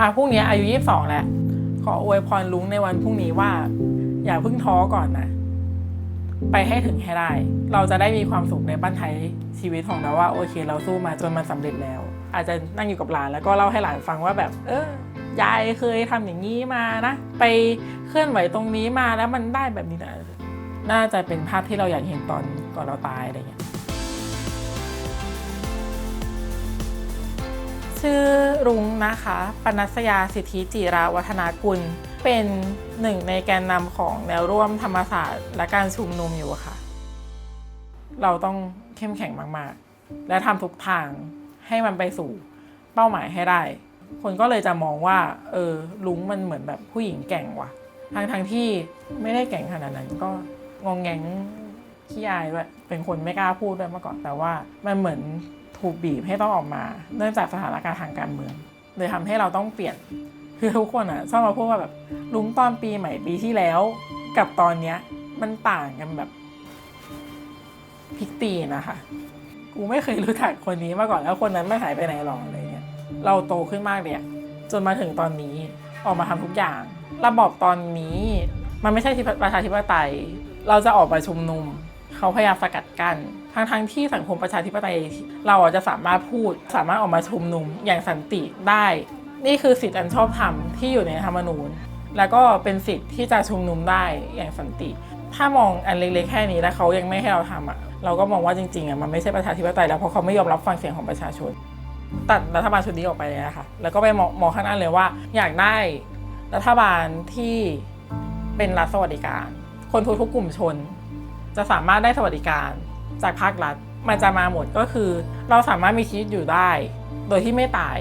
อะพรุ่งนี้อายุยี่สิบสองแล้วขออวยพรลุงในวันพรุ่งนี้ว่า อย่าเพิ่งท้อก่อนนะ ไปให้ถึงให้ได้ เราจะได้มีความสุขในบ้านไทยชีวิตของเราว่า โอเค เราสู้มาจนมันสำเร็จแล้ว อาจจะนั่งอยู่กับหลานแล้วก็เล่าให้หลานฟังว่าแบบ เออยายเคยทำอย่างนี้มานะ ไปเคลื่อนไหวตรงนี้มาแล้วมันได้แบบนี้นะน่าจะเป็นภาพที่เราอยากเห็นตอนก่อนเราตายอะไรเงี้ย ชื่อรุ้งนะคะ ปนัสยาสิทธิจิราวัฒนากุล เป็นหนึ่งในแกนนำของแนวร่วมธรรมศาสตร์ และการชุมนุมอยู่ค่ะ เราต้องเข้มแข็งมาก ๆ และทำทุกทางให้มันไปสู่เป้าหมายให้ได้ คนก็เลยจะมองว่า เออลุงมันเหมือนแบบผู้หญิงแก่งว่ะทั้งทงๆที่ไม่ได้แก่งขนาดนั้นก็งองแงงขี้อายด้วยเป็นคนไม่กล้าพูดด้วยมื่อก่อนแต่ว่ามันเหมือน ถูกบีบให้ต้องออกมา เนื่องจากสถานการณ์ทางการเมืองเลยทำให้เราต้องเปลี่ยนคือทุกคนอะชอบมาพูดว่าแบบลุงตอนปีใหม่ปีที่แล้ว กับตอนเนี้ยมันต่างกันแบบพิกตีนะคะกูไม่เคยรู้จักคนนี้มาก่อนแล้วคนนั้นไม่หายไปไหนหรอกอะไรเงี้ยเราโตขึ้นมากเลยจนมาถึงตอนนี้ออกมาทำทุกอย่าง ระบอบตอนนี้มันไม่ใช่ประชาธิปไตย เราจะออกไปชุมนุม เขาพยายามสกัดกัน้น ทั้งทั้งที่สังคมประชาธิปไตยเราอาจจะสามารถพูดสามารถออกมาชุมนุมอย่างสันติได้ นี่คือสิทธิอันชอบธรรมที่อยู่ในธรรมนูญ แล้วก็เป็นสิทธิ์ที่จะชุมนุมได้อย่างสันติ ถ้ามองอันเล็กๆแค่นี้แล้วเขายังไม่ให้เราทำอะเราก็มองว่าจริงๆอะมันไม่ใช่ประชาธิปไตยแล้วเพราะเขาไม่ยอมรับฟังเสียงของประชาชน ตัดรัฐบาลชุดนี้ออกไปเลยนะคะแล้วก็ไปมองข้างหน้าเลยว่า อยากได้รัฐบาลที่เป็นรัฐสวัสดิการ คนทุกทุกกลุ่มชน จะสามารถได้สวัสดิการ จากภาครัฐ มันจะมาหมดก็คือ เราสามารถมีชีวิตอยู่ได้ โดยที่ไม่ตาย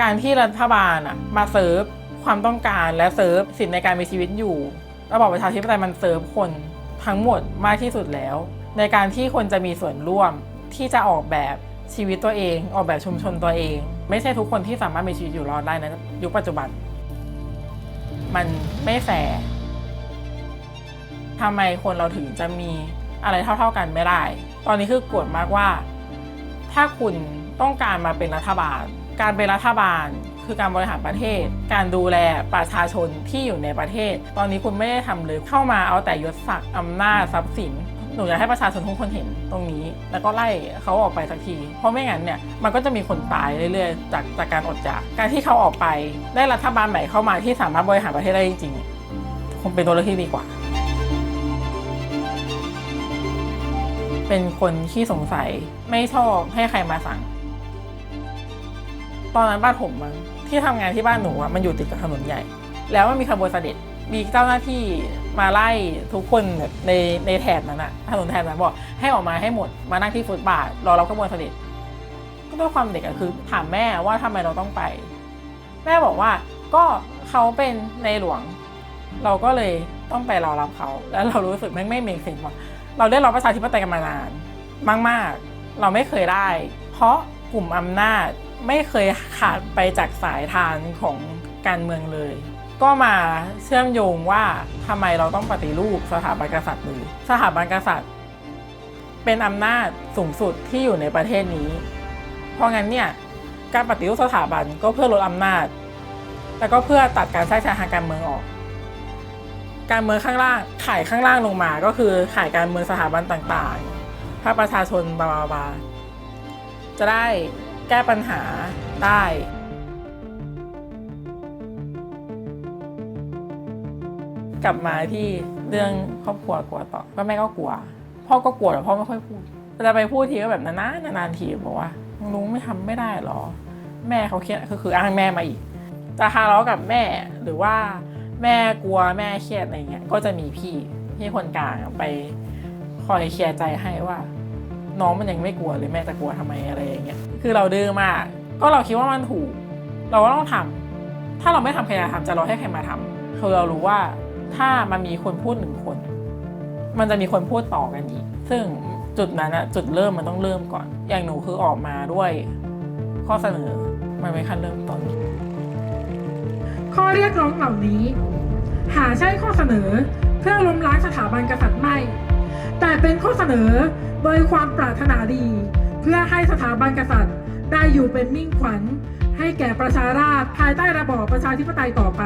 การที่รัฐบาลอะมาเซิร์ฟความต้องการและเซิร์ฟสิทธิในการมีชีวิตอยู่ ระบอบประชาธิปไตยมันเซิร์ฟคนทั้งหมดมากที่สุดแล้ว ในการที่คนจะมีส่วนร่วมที่จะออกแบบชีวิตตัวเอง ออกแบบชุมชนตัวเอง ไม่ใช่ทุกคนที่สามารถมีชีวิตอยู่รอดได้นะยุคปัจจุบัน มันไม่แฟร์ทำไมคนเราถึงจะมี อะไรเท่า ๆกันไม่ได้ ตอนนี้คือกวดมากว่า ถ้าคุณต้องการมาเป็นรัฐบาล การเป็นรัฐบาลคือการบริหารประเทศ การดูแลประชาชนที่อยู่ในประเทศ ตอนนี้คุณไม่ได้ทำเลยเข้ามาเอาแต่ยศศักดิ์อำนาจทรัพย์สินหนูอยากให้ประชาชนทุกคนเห็นตรงนี้ แล้วก็ไล่เขาออกไปสักที เพราะไม่งั้นเนี่ยมันก็จะมีคนตายเรื่อยๆ จากจากการอดอยาก การที่เขาออกไปได้รัฐบาลใหม่เข้ามาที่สามารถบริหารประเทศได้จริงๆคงเป็นตัวเลือกที่ดีกว่า เป็นคนที่สงสัยไม่ชอบให้ใครมาสั่ง ตอนนั้นบ้านผมมั้งที่ทำงานที่บ้านหนูอะมันอยู่ติดกับถนนใหญ่ แล้วมันมีขบวนเสด็จมีเจ้าหน้าที่มาไล่ทุกคนในในแถบนั้นอะถนนแถบนั้นบอกให้ออกมาให้หมดมานั่งที่ฟุตบาทรอรับขบวนเสด็จก็ด้วยความเด็กอะคือถามแม่ว่าทำไมเราต้องไป แม่บอกว่าก็เขาเป็นในหลวง เราก็เลยต้องไปรอรับเขา แล้วเรารู้สึกแม่งไม่เมกเซนว่า เราได้รับประชาธิปไตยกันมานานมาก ๆ เราไม่เคยได้ เพราะกลุ่มอำนาจไม่เคยขาดไปจากสายทานของการเมืองเลย ก็มาเชื่อมโยงว่าทำไมเราต้องปฏิรูปสถาบันกษัตริย์เลยสถาบันกษัตริย์ เป็นอำนาจสูงสุดที่อยู่ในประเทศนี้ เพราะงั้นเนี่ยการปฏิรูปสถาบันก็เพื่อลดอำนาจ แล้วก็เพื่อตัดการแทรกแซงทางการเมืองออก การเมืองข้างล่างขายข้างล่างลงมาก็คือขายการเมืองสถาบันต่างๆถ้าประชาชนบาบาบาจะได้แก้ปัญหาได้กลับมาที่เรื่องครอบครัวกลัวต่อก็แม่ก็กลัว พ่อก็กลัวแต่พ่อไม่ค่อยพูดเวลาไปพูดทีก็แบบนานๆนานๆทีบอกว่าลุงไม่ทำไม่ได้หรอ แม่เขาเครียดคือคืออ้างแม่มาอีกจะทะเลาะกับแม่หรือว่า แม่กลัวแม่เครียดอะไรเงี้ยก็จะมีพี่พี่คนกลางไปคอยเคลียร์ใจให้ว่าน้องมันยังไม่กลัวเลยแม่จะกลัวทำไมอะไรอย่างเงี้ยคือเราดื้อมาก ก็เราคิดว่ามันถูก เราก็ต้องทำถ้าเราไม่ทำใครจะทำจะรอให้ใครมาทำคือเรารู้ว่าถ้ามันมีคนพูดหนึ่งคน มันจะมีคนพูดต่อกันอีก ซึ่งจุดนั้นอะจุดเริ่มมันต้องเริ่มก่อน อย่างหนูคือออกมาด้วย ข้อเสนอมันไม่ขั้นเริ่มต้น ข้อเรียกร้องเหล่านี้ หาใช่ข้อเสนอเพื่อล้มล้างสถาบันกษัตริย์ไม่ แต่เป็นข้อเสนอโดยความปรารถนาดี เพื่อให้สถาบันกษัตริย์ ได้อยู่เป็นมิ่งขวัญ ให้แก่ประชาราษฎร์ภายใต้ระบอบประชาธิปไตยต่อไป